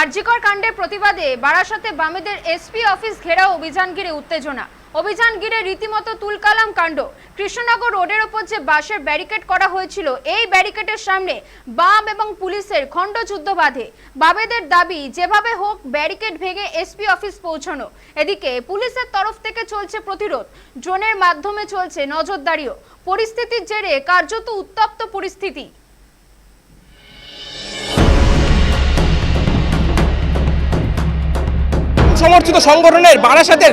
আরজিকর কাণ্ডের প্রতিবাদে বারাসাতে বামেদের এসপি অফিস ঘেরাও অভিযান ঘিরে উত্তেজনা। অভিযান ঘিরে রীতিমতো তুলকালাম কাণ্ড। কৃষ্ণনগর রোডের ওপর যে বাসের ব্যারিকেড করা হয়েছিল, এই ব্যারিকেডের সামনে বাম এবং পুলিশের খণ্ডযুদ্ধ বাঁধে। বামেদের দাবি, যেভাবে হোক ব্যারিকেড ভেঙে এসপি অফিস পৌঁছানো। এদিকে পুলিশের তরফ থেকে চলছে প্রতিরোধ। ড্রোনের মাধ্যমে চলছে নজরদারিও। পরিস্থিতির জেরে কার্যত উত্তপ্ত পরিস্থিতি। সমর্থিত সংগঠনের বারাসাতের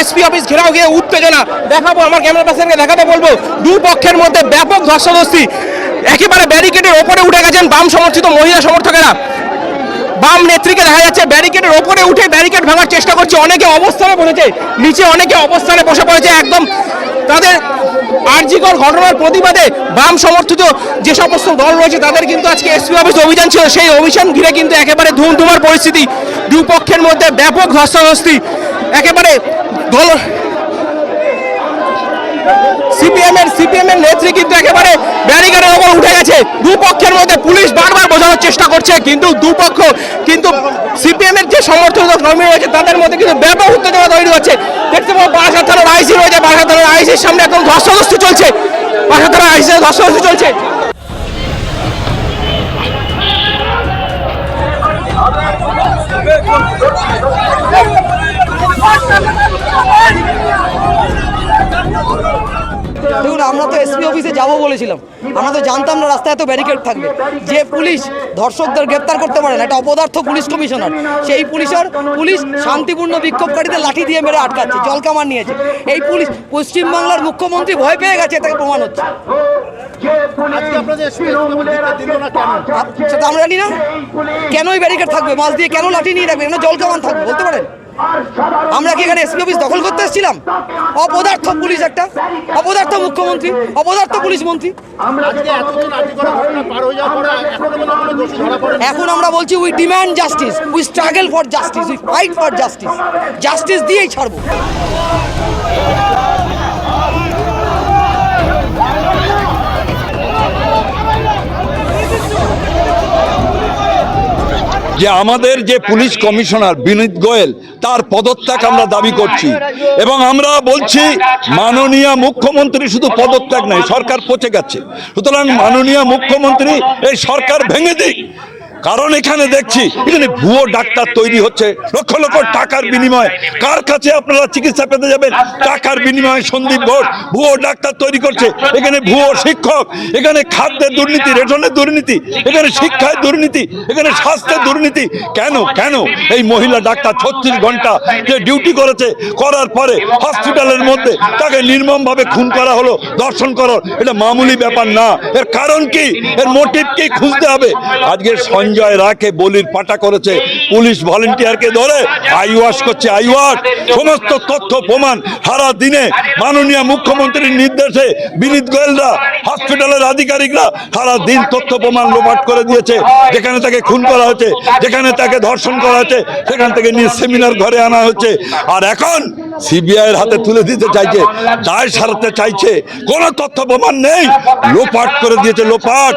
এসপি অফিস ঘেরাও গিয়ে উত্তেজনা। দেখাবো আমার ক্যামেরা পার্সনকে দেখাতে বলব দুই পক্ষের মধ্যে ব্যাপক ধস্তাধস্তি একেবারে ব্যারিকেডের ওপরে উঠে গেছেন বাম সমর্থিত মহিলা সমর্থকেরা। বাম নেত্রীকে দেখা যাচ্ছে ব্যারিকেডের ওপরে উঠে ব্যারিকেড ভাঙার চেষ্টা করছে। অনেকে অবস্থানে বসেছে, নিচে অনেকে অবস্থানে বসে পড়েছে একদম। তাদের আর্জিকর ঘটনার প্রতিবাদে বাম সমর্থিত যে সমস্ত দল রয়েছে, তাদের কিন্তু আজকে এসপি অফিস অভিযান ছিল। সেই অভিযান ঘিরে কিন্তু একেবারে ধুমধুমার পরিস্থিতি। দুপক্ষের মধ্যে ব্যাপক ধস্তাধস্তি একেবারে দল সিপিএম এর সিপিএম নেত্রী কিন্তু একেবারে ব্যারিকেডের ওপর উঠে গেছে। দুপক্ষের মধ্যে পুলিশ বারবার বোঝানোর চেষ্টা করছে, কিন্তু দুপক্ষ কিন্তু সিপিএম এর যে সমর্থক কর্মী রয়েছে, তাদের মধ্যে কিন্তু ব্যাপক উত্তেজনা তৈরি হচ্ছে। দেখতে পাবো বারাসাত থানার আইসি রয়েছে বারাসাত থানার আইসির সামনে এখন ধস্তাধস্তি চলছে। বারাসাত থানার আইসি ধস্তাধস্তি চলছে। দেখুন আমরা তো এসপি অফিসে যাব বলেছিলাম। আমরা তো জানতাম না রাস্তায় এত ব্যারিকেড থাকবে। যে পুলিশ ধর্ষকদের গ্রেপ্তার করতে পারে না একটা অপদার্থ পুলিশ কমিশনার। সেই পুলিশের পুলিশ শান্তিপূর্ণ বিক্ষোভকারীদের লাঠি দিয়ে মেরে আটকাচ্ছে জলকামান নিয়েছে। এই পুলিশ পশ্চিমবাংলার মুখ্যমন্ত্রী ভয় পেয়ে গেছে এটাকে প্রমাণ হচ্ছে। সেটা আমরা জানি না। কেন এই ব্যারিকেড থাকবে? মাছ দিয়ে কেন লাঠি নিয়ে রাখবে? কেন জলকামান থাকবে? বলতে পারেন? আমরা কি এখানে এসপি অফিস দখল করতে এসেছিলাম? অপদার্থ পুলিশ একটা? অপদার্থ মুখ্যমন্ত্রী? অপদার্থ পুলিশ মন্ত্রী? হয়ে এখন আমরা বলছি we demand justice we struggle for justice we fight for justice justice দিয়েই ছাড়বো। যে আমাদের যে পুলিশ কমিশনার বিনীত গোয়েল, তার পদত্যাগ আমরা দাবি করছি। এবং আমরা বলছি, মাননীয় মুখ্যমন্ত্রী শুধু পদত্যাগ নয়, সরকার পচে গেছে। সুতরাং মাননীয় মুখ্যমন্ত্রী, এই সরকার ভেঙে দিক। কারণ এখানে দেখছি, এখানে ভুয়ো ডাক্তার তৈরি হচ্ছে, লক্ষ লক্ষ টাকার বিনিময়ে। কার কাছে আপনারা চিকিৎসা পেতে যাবেন? টাকার বিনিময়ে সন্দীপ ঘোষ ভুয়ো ডাক্তার তৈরি করছে। এখানে ভুয়ো শিক্ষক, এখানে খাদ্যের দুর্নীতি, রেশনের দুর্নীতি, এখানে শিক্ষায় দুর্নীতি, এখানে স্বাস্থ্যের দুর্নীতি। কেন? কেন? এই মহিলা ডাক্তার ছত্রিশ ঘণ্টা যে ডিউটি করেছে, করার পরে হসপিটালের মধ্যে তাকে নির্মমভাবে খুন করা হলো দর্শন করার এটা মামুলি ব্যাপার না। এর কারণ কি? এর মোটিভ কি? খুঁজতে হবে। আজকে সঞ্জয় রাকে বলির পাটা করেছে। পুলিশ ভলেন্টিয়ারকে ধরে আইওয়াশ করছে আইওয়াশ সমস্ত তথ্য, প্রমাণ সারা দিনে মাননীয় মুখ্যমন্ত্রীর নির্দেশে বিনীত গোয়েলরা, হসপিটালের আধিকারিকরা সারা দিন তথ্য, প্রমাণ লোপাট করে দিয়েছে। যেখানে তাকে খুন করা হয়েছে, যেখানে তাকে ধর্ষণ করা হয়েছে, সেখান থেকে নিয়ে সেমিনার ঘরে আনা হচ্ছে আর এখন সিবিআই এর হাতে তুলে দিতে চাইছে, দায় সারাতে চাইছে, কোনো তথ্য প্রমাণ নেই। লোপাট করে দিয়েছে, লোপাট।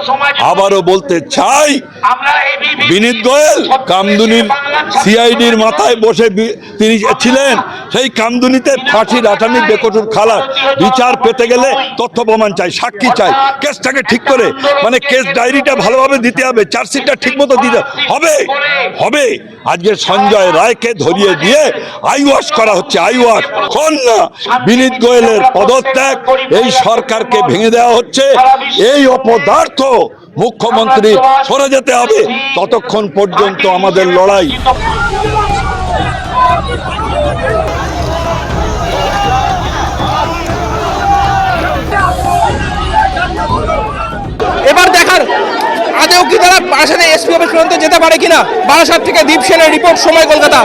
আবারও বলতে চাই, বিনীত গোয়েল কামদুনির সিআইডির মাথায় বসে তিনি ছিলেন, সেই কামদুনিতে ফাঁসির আসামি খালাস। বিচার পেতে গেলে তথ্য প্রমাণ চাই, সাক্ষী চাই। কেসটাকে ঠিক করে মানে কেস ডায়েরিটা ভালোভাবে দিতে হবে, চার্জশিটটা ঠিক মতো দিতে হবে। হবে। আজকে সঞ্জয় রায়কে ধরিয়ে দিয়ে আইওয়াশ করা হচ্ছে আইওয়াশ বিনীত গোয়েলের পদত্যাগ এই সরকারকে ভেঙে দেওয়া হচ্ছে। এই অপদার্থ মুখ্যমন্ত্রী সরে যেতে হবে। ততক্ষণ পর্যন্ত আমাদের লড়াই। এবার দেখার আদেও কি তারা বারাসাতে এসপি অফিস পর্যন্ত যেতে পারে কিনা? বারাসাত থেকে দীপ সেনের রিপোর্ট, সময় কলকাতা।